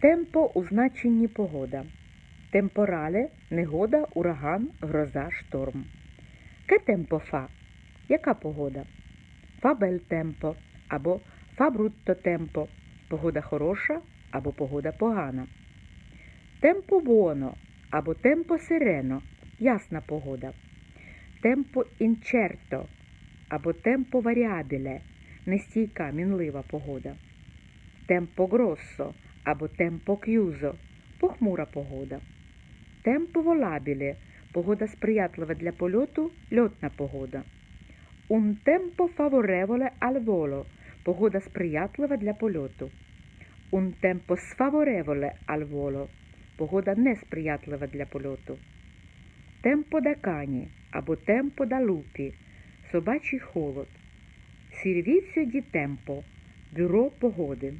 Темпо у значенні погода. Темпорале негода, ураган, гроза, шторм. Ке темпо фа? Яка погода? Фа бель темпо або фа брутто темпо. Погода хороша або погода погана. Темпо буоно або темпо сирено. Ясна погода. Темпо інчерто або темпо варіабіле. Нестійка, мінлива погода. Темпо гроссо або темпо к'юзо похмура погода. Темпо волабіле погода сприятлива для польоту, льотна погода. Un tempo favorevole al volo погода сприятлива для польоту. Un tempo sfavorevole al volo погода несприятлива для польоту. Темпо да кані або темпо да лупі собачий холод. Сірвіцьо ді темпо бюро погоди.